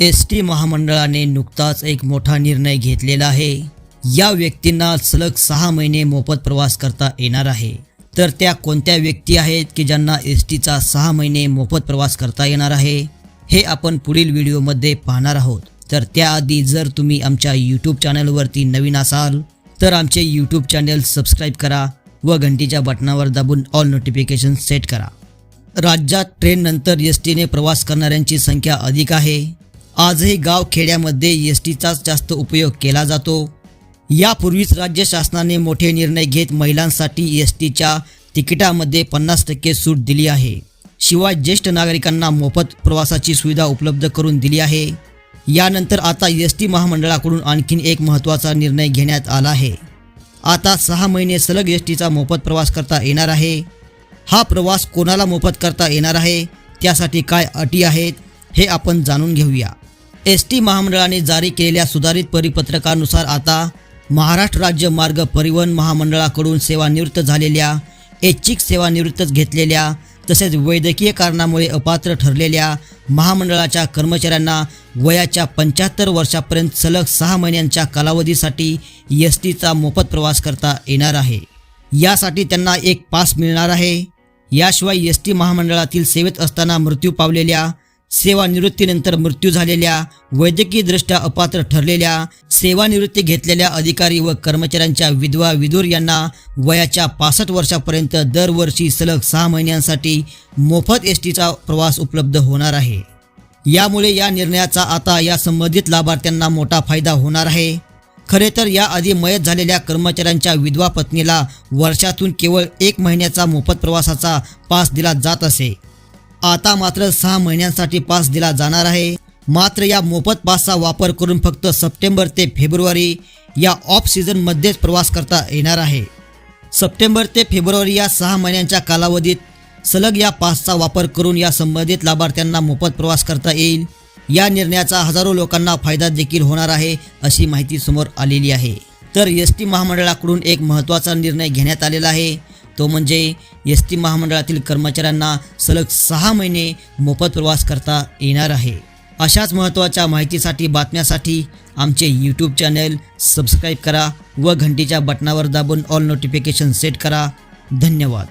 S T महामंडळाने नुकताच एक मोठा निर्णय घेतलेला आहे. या व्यक्तींना सलग सहा महिने मोफत प्रवास करता येणार आहे. तर त्या कोणत्या व्यक्ती आहेत की ज्यांना एस टीचा सहा महिने मोफत प्रवास करता येणार आहे हे आपण पुढील व्हिडिओमध्ये पाहणार आहोत. तर त्याआधी जर तुम्ही आमच्या यूट्यूब चॅनलवरती नवीन असाल तर आमचे यूट्यूब चॅनल सबस्क्राईब करा व घंटीच्या बटनावर दाबून ऑल नोटिफिकेशन सेट करा. राज्यात ट्रेननंतर एस टीने प्रवास करणाऱ्यांची संख्या अधिक आहे. आजही गाव खेड्यामध्ये एस टीचाच जास्त उपयोग केला जातो. यापूर्वीच राज्य शासनाने मोठे निर्णय घेत महिलांसाठी एस टीच्या तिकिटामध्ये पन्नास टक्के सूट दिली आहे. शिवाय ज्येष्ठ नागरिकांना मोफत प्रवासाची सुविधा उपलब्ध करून दिली आहे. यानंतर आता एस टी महामंडळाकडून आणखीन एक महत्त्वाचा निर्णय घेण्यात आला आहे. आता सहा महिने सलग एस टीचा मोफत प्रवास करता येणार आहे. हा प्रवास कोणाला मोफत करता येणार आहे? त्यासाठी काय अटी आहेत? हे आपण जाणून घेऊया. एस टी महामंडळाने जारी केलेल्या सुधारित परिपत्रकानुसार आता महाराष्ट्र राज्य मार्ग परिवहन महामंडळाकडून सेवानिवृत्त झालेल्या ऐच्छिक सेवानिवृत्त घेतलेल्या तसेच वैद्यकीय कारणामुळे अपात्र ठरलेल्या महामंडळाच्या कर्मचाऱ्यांना वयाच्या पंच्याहत्तर वर्षापर्यंत सलग सहा महिन्यांच्या कालावधीसाठी एस टीचा मोफत प्रवास करता येणार आहे. यासाठी त्यांना एक पास मिळणार आहे. याशिवाय एस टी महामंडळातील सेवेत असताना मृत्यू पावलेल्या सेवानिवृत्तीनंतर मृत्यू झालेल्या वैद्यकीयदृष्ट्या अपात्र ठरलेल्या सेवानिवृत्ती घेतलेल्या अधिकारी व कर्मचाऱ्यांच्या विधवा विदूर यांना वयाच्या पासष्ट वर्षापर्यंत दरवर्षी सलग सहा महिन्यांसाठी मोफत एस टीचा प्रवास उपलब्ध होणार आहे. यामुळे या निर्णयाचा आता या संबंधित लाभार्थ्यांना मोठा फायदा होणार आहे. खरे तर याआधी मयत झालेल्या कर्मचाऱ्यांच्या विधवा पत्नीला वर्षातून केवळ एक महिन्याचा मोफत प्रवासाचा पास दिला जात असे. आता मात्र सहा महिन्यांसाठी पास दिला जाणार आहे. मात्र या मोफत पासचा वापर करून फक्त सप्टेंबर ते फेब्रुवारी या ऑफ सीझनमध्येच प्रवास करता येणार आहे. सप्टेंबर ते फेब्रुवारी या सहा महिन्यांच्या कालावधीत सलग या पासचा वापर करून या संबंधित लाभार्थ्यांना मोफत प्रवास करता येईल. या निर्णयाचा हजारो लोकांना फायदा देखील होणार आहे अशी माहिती समोर आलेली आहे. तर एस टी महामंडळाकडून एक महत्त्वाचा निर्णय घेण्यात आलेला आहे. तो म्हणजे एस टी महामंडळातील कर्मचाऱ्यांना सलग सहा महिने मोफत प्रवास करता येणार आहे. अशाच महत्त्वाच्या माहितीसाठी बातम्यासाठी आमचे यूट्यूब चॅनल सबस्क्राईब करा व घंटीच्या बटनावर दाबून ऑल नोटिफिकेशन सेट करा. धन्यवाद.